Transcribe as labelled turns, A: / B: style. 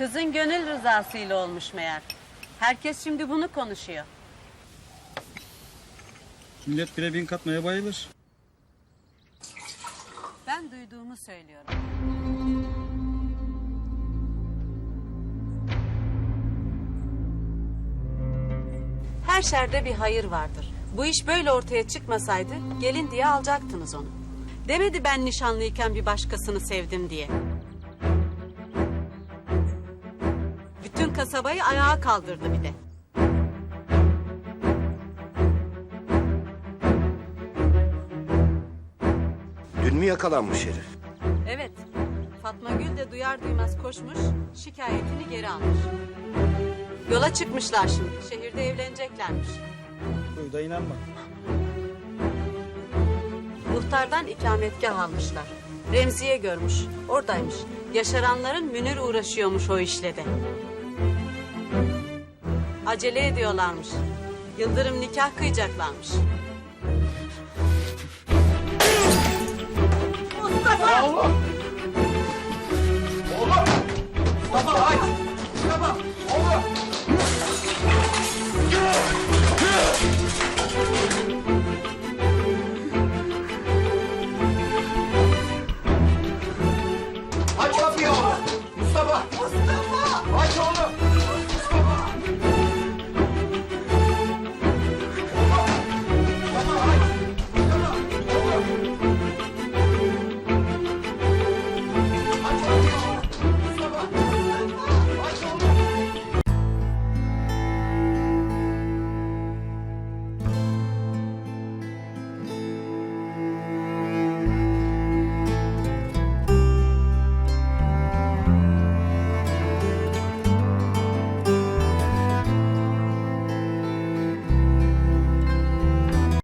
A: Kızın gönül rızasıyla olmuş meğer. Herkes şimdi bunu konuşuyor.
B: Millet bire bin katmaya bayılır.
A: Ben duyduğumu söylüyorum. Her şerde bir hayır vardır. Bu iş böyle ortaya çıkmasaydı gelin diye alacaktınız onu. Demedi ben nişanlıyken bir başkasını sevdim diye. Bütün kasabayı ayağa kaldırdı bir de.
C: Dün mü yakalanmış herif?
A: Evet. Fatma Gül de duyar duymaz koşmuş, şikayetini geri almış. Yola çıkmışlar şimdi. Şehirde evleneceklermiş.
B: Duy da inanma.
A: Muhtardan ikametgah almışlar. Remziye görmüş. Oradaymış. Yaşaranların Münir uğraşıyormuş o işle de. Acele ediyorlarmış. Yıldırım nikah kıyacaklarmış. Mustafa! Oğlum! Oğlum! Mustafa aç! Mustafa! Oğlum!
C: Aç kapıyı oğlum! Mustafa! Mustafa!